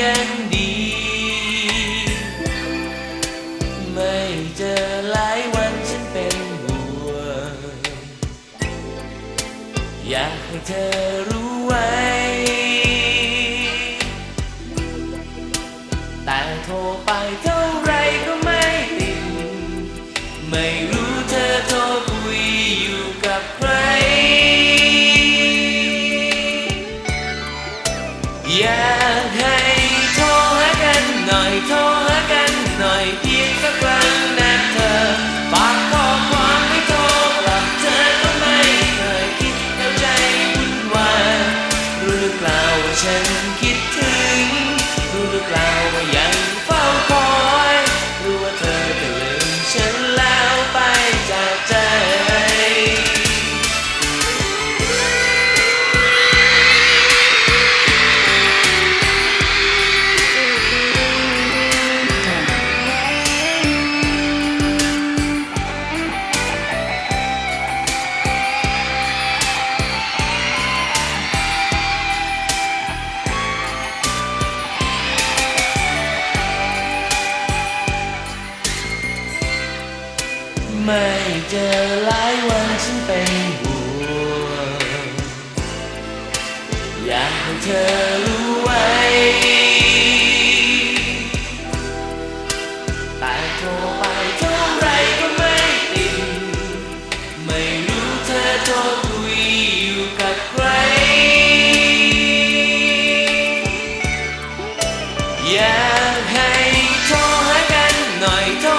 ยังดี ไม่เจอหลายวันฉันเป็นห่วงอยากให้เธอรู้ไว้ แต่โทรไปเท่าไร ไม่เจอหลายวันฉันเป็นห่วงอยากให้เธอรู้ไว้ แต่โทรไปเท่าไรก็ไม่ติไม่รู้เธอโทรคุยอยู่กับใคร อยากให้โทรหากันหน่อยโทร